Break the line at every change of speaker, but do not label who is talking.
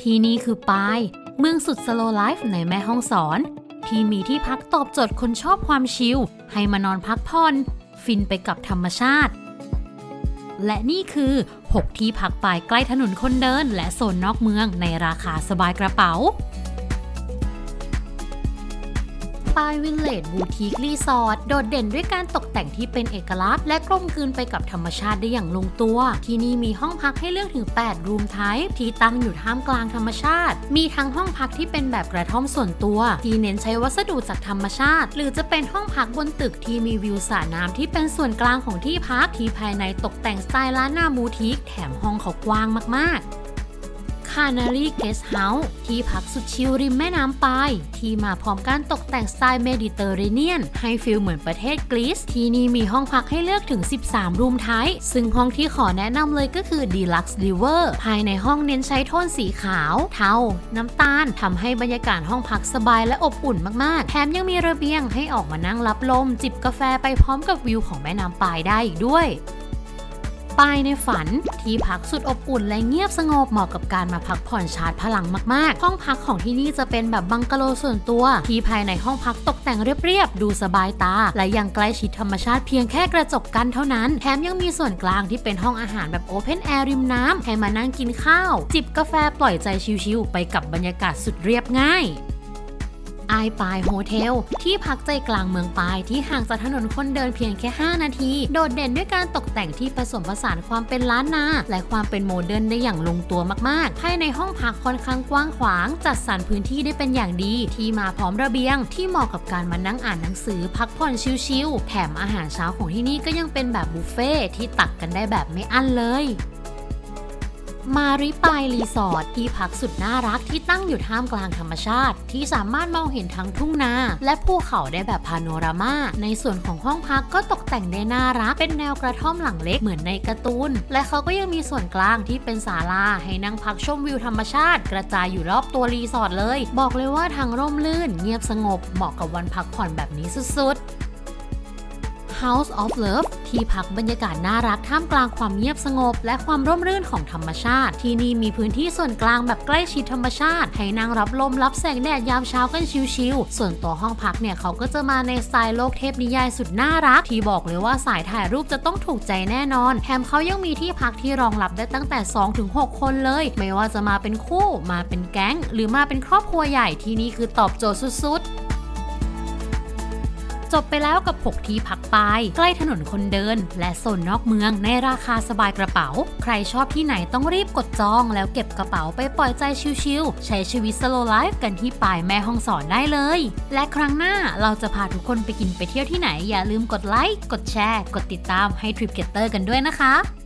ที่นี่คือปาย เมืองสุดสโลไลฟ์ในแม่ห้องสอน ที่มีที่พักตอบโจทย์คนชอบความชิล ให้มานอนพักผ่อน ฟินไปกับธรรมชาติ และนี่คือ 6 ที่พักปายใกล้ถนนคนเดิน และโซนนอกเมืองในราคาสบายกระเป๋า ปายวิลเลจบูติกรีสอร์ทโดดเด่นด้วยการตกแต่งที่เป็นเอกลักษณ์และกลมกลืนไปกับธรรมชาติได้อย่างลงตัว ที่นี่มีห้องพักให้เลือกถึง 8 รูมไทป์ที่ตั้งอยู่ท่ามกลางธรรมชาติ มีทั้งห้องพักที่เป็นแบบกระท่อมส่วนตัว ที่เน้นใช้วัสดุจากธรรมชาติ หรือจะเป็นห้องพักบนตึกที่มีวิวสระน้ำที่เป็นส่วนกลางของที่พักที่ภายในตกแต่งสไตล์ล้านนาบูติกแถมห้องเขากว้างมากๆ คานารีเกสเฮาส์ที่พักสุดชิลริมแม่น้ำปาย ที่มาพร้อมการตกแต่งสไตล์เมดิเตอร์เรเนียน ให้ฟิลเหมือนประเทศกรีซที่นี่มีห้องพักให้เลือกถึง 13 รูมไทป์ซึ่งห้องที่ขอแนะนำเลยก็คือ Deluxe River ภายในห้องเน้นใช้โทนสีขาว เทา น้ำตาลทำให้บรรยากาศห้องพักสบายและอบอุ่นมาก ๆ แถมยังมีระเบียงให้ออกมานั่งรับลม จิบกาแฟไปพร้อมกับวิวของแม่น้ำปายได้อีกด้วย ปายในฝัน ที่พักสุดอบอุ่นและเงียบสงบเหมาะกับการมาพักผ่อนชาร์จพลังมากๆ ห้องพักของที่นี่จะเป็นแบบบังกะโลส่วนตัว ที่ภายในห้องพักตกแต่งเรียบๆ ดูสบายตา และยังใกล้ชิดธรรมชาติเพียงแค่กระจกกันเท่านั้น แถมยังมีส่วนกลางที่เป็นห้องอาหารแบบโอเพนแอร์ริมน้ำให้มานั่งกินข้าว จิบกาแฟปล่อยใจชิลๆไปกับบรรยากาศสุดเรียบง่าย ไอปายโฮเทล ที่พักใจกลางเมืองปายที่ห่างจากถนนคนเดินเพียงแค่ 5 นาที โดดเด่นด้วยการตกแต่งที่ผสมผสานความเป็นล้านนา และความเป็นโมเดิร์นได้อย่างลงตัวมากๆ ภายในห้องพักค่อนข้างกว้างขวาง จัดสรรพื้นที่ได้เป็นอย่างดี ที่มาพร้อมระเบียง ที่เหมาะกับการมานั่งอ่านหนังสือพักผ่อนชิลๆแถมอาหารเช้าของที่นี่ก็ยังเป็นแบบบุฟเฟ่ที่ตักกันได้แบบไม่อั้นเลย มาริปายรีสอร์ทที่พักสุดน่ารักที่ตั้งอยู่ท่ามกลางธรรมชาติ ที่สามารถมองเห็นทั้งทุ่งนา และภูเขาได้แบบพาโนรามา ในส่วนของห้องพักก็ตกแต่งได้น่ารัก เป็นแนวกระท่อมหลังเล็กเหมือนในการ์ตูน และเขาก็ยังมีส่วนกลางที่เป็นศาลาให้นั่งพักชมวิวธรรมชาติ กระจายอยู่รอบตัวรีสอร์ทเลย บอกเลยว่าทางร่มรื่น เงียบสงบเหมาะกับวันพักผ่อนแบบนี้สุดๆ House of Love ที่พักบรรยากาศน่ารักท่ามกลางความเงียบสงบ และความร่มรื่นของธรรมชาติ ที่นี่มีพื้นที่ส่วนกลางแบบใกล้ชิดธรรมชาติ ให้นั่งรับลมรับแสงแดดยามเช้ากันชิลๆส่วนตัวห้องพักเนี่ยเขาก็จะมาในสไตล์โลกเทพนิยายสุดน่ารัก ที่บอกเลยว่าสายถ่ายรูปจะต้องถูกใจแน่นอนแถมเขายังมีที่พักที่รองรับได้ตั้งแต่ 2-6 คนเลย ไม่ว่าจะมาเป็นคู่มาเป็นแก๊ง หรือมาเป็นครอบครัวใหญ่ที่นี่คือตอบโจทย์สุดๆ จบไปแล้วกับ 6 ที่พักปาย ใกล้ถนนคนเดิน และโซนนอกเมืองในราคาสบายกระเป๋า ใครชอบที่ไหนต้องรีบกดจอง แล้วเก็บกระเป๋าไปปล่อยใจชิลๆ ใช้ชีวิตสโลไลฟ์กันที่ปายแม่ห้องสอนได้เลย และครั้งหน้าเราจะพาทุกคนไปกินไปเที่ยวที่ไหนอย่าลืมกดไลค์กดแชร์ กดติดตามให้ทริปเก็ตเตอร์กันด้วยนะคะ